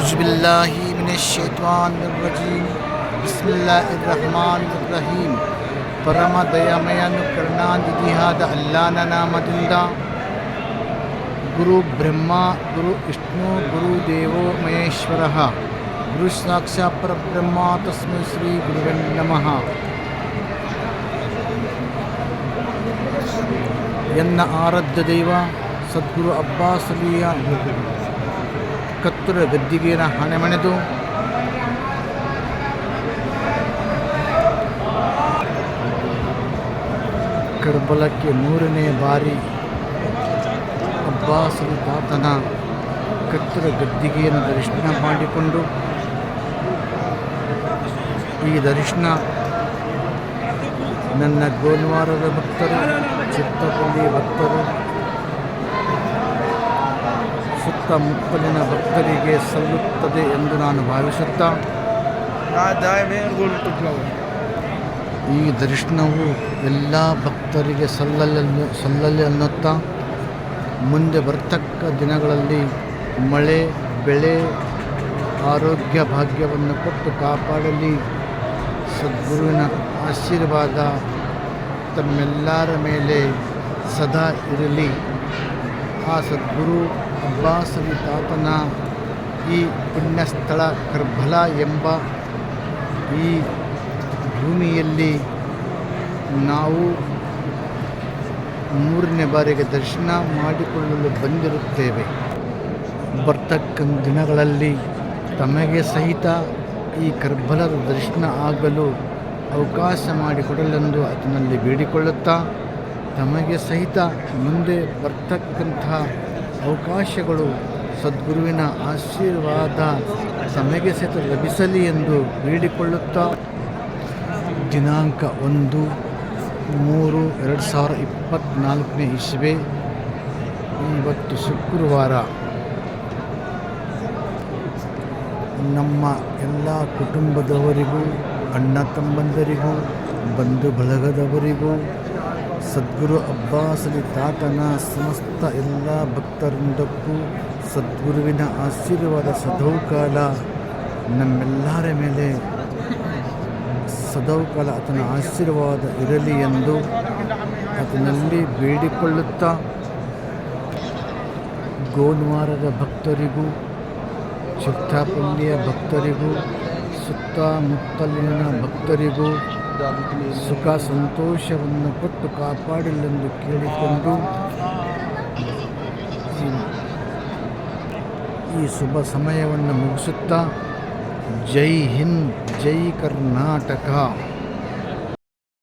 اعوذ باللہ من الشیطان الرجیم، بسم اللہ الرحمن الرحیم۔ پرما عجبلہ ہیشی تھوانجرہ پہ دیامیا نیات نام موب گرو مہیش گرسات پر برم تسمی سری گرم یاد ددباسیا نو ಕತ್ತುರ ಗದ್ದಿಗೆನ ಹಣೆಮಣೆದು ಕರ್ಬಲಕ್ಕೆ ಮೂರನೇ ಬಾರಿ ಅಬ್ಬಾಸರು ತಾತನ ಕತ್ತುರ ಗದ್ದಿಗೆಯನ್ನು ದರ್ಶನ ಮಾಡಿಕೊಂಡು ಈ ದರ್ಶನ ನನ್ನ ಗೋಲ್ವಾರದ ಭಕ್ತರು ಚಿತ್ತಪಲ್ಲಿ ಭಕ್ತರು ಸುತ್ತಮುತ್ತಲಿನ ಭಕ್ತರಿಗೆ ಸಲ್ಲುತ್ತದೆ ಎಂದು ನಾನು ಭಾವಿಸುತ್ತಾ. ಈ ದರ್ಶನವು ಎಲ್ಲ ಭಕ್ತರಿಗೆ ಸಲ್ಲಲು ಸಲ್ಲಲಿ ಅನ್ನುತ್ತಾ ಮುಂದೆ ಬರ್ತಕ್ಕ ದಿನಗಳಲ್ಲಿ ಮಳೆ ಬೆಳೆ ಆರೋಗ್ಯ ಭಾಗ್ಯವನ್ನು ಕೊಟ್ಟು ಕಾಪಾಡಲಿ ಸದ್ಗುರುವಿನ ಆಶೀರ್ವಾದ ತಮ್ಮೆಲ್ಲರ ಮೇಲೆ ಸದಾ ಇರಲಿ ಆ ಸದ್ಗುರು ಅಬ್ಬಾಸವಿ ತಾತನ ಈ ಪುಣ್ಯಸ್ಥಳ ಕರ್ಬಲ ಎಂಬ ಈ ಭೂಮಿಯಲ್ಲಿ ನಾವು ಮೂರನೇ ಬಾರಿಗೆ ದರ್ಶನ ಮಾಡಿಕೊಳ್ಳಲು ಬಂದಿರುತ್ತೇವೆ. ಬರ್ತಕ್ಕ ದಿನಗಳಲ್ಲಿ ತಮಗೆ ಸಹಿತ ಈ ಕರ್ಬಲದ ದರ್ಶನ ಆಗಲು ಅವಕಾಶ ಮಾಡಿಕೊಡಲೆಂದು ಅದರಲ್ಲಿ ಬೇಡಿಕೊಳ್ಳುತ್ತಾ ತಮಗೆ ಸಹಿತ ಮುಂದೆ ಬರ್ತಕ್ಕಂಥ ಅವಕಾಶಗಳು ಸದ್ಗುರುವಿನ ಆಶೀರ್ವಾದ ತಮಗೆ ಸಹಿತ ಲಭಿಸಲಿ ಎಂದು ಬೇಡಿಕೊಳ್ಳುತ್ತಾ ದಿನಾಂಕ ಒಂದು ಮೂರು ಎರಡು ಸಾವಿರ ಇಪ್ಪತ್ತ್ನಾಲ್ಕನೇ ಇಸ್ವೆ, ಇವತ್ತು ಶುಕ್ರವಾರ. ನಮ್ಮ ಎಲ್ಲ ಕುಟುಂಬದವರಿಗೂ, ಅಣ್ಣ ತಮ್ಮಂದರಿಗೂ, ಬಂಧು ಬಳಗದವರಿಗೂ ಸದ್ಗುರು ಅಬ್ಬಾಸಲಿ ತಾತನ ಸಮಸ್ತ ಎಲ್ಲ ಭಕ್ತರಿಂದಕ್ಕೂ ಸದ್ಗುರುವಿನ ಆಶೀರ್ವಾದ ಸದೌಕಾಲ. ನಮ್ಮೆಲ್ಲರ ಮೇಲೆ ಸದೌಕಾಲ ಆತನ ಆಶೀರ್ವಾದ ಇರಲಿ ಎಂದು ಆತನಲ್ಲಿ ಬೇಡಿಕೊಳ್ಳುತ್ತಾ ಗೋನ್ವಾರದ ಭಕ್ತರಿಗೂ ಚಿತ್ತಾಪಲ್ಲಿಯ ಭಕ್ತರಿಗೂ, ಸುತ್ತಮುತ್ತಲಿನ ಭಕ್ತರಿಗೂ ಸುಖ ಸಂತೋಷವನ್ನು ಕೊಟ್ಟು ಕಾಪಾಡಲೆಂದು ಕೇಳಿಕೊಂಡು ಈ- ಶುಭ ಸಮಯವನ್ನು ಮುಗಿಸುತ್ತಾ ಜೈ ಹಿಂದ್ ಜೈ ಕರ್ನಾಟಕ.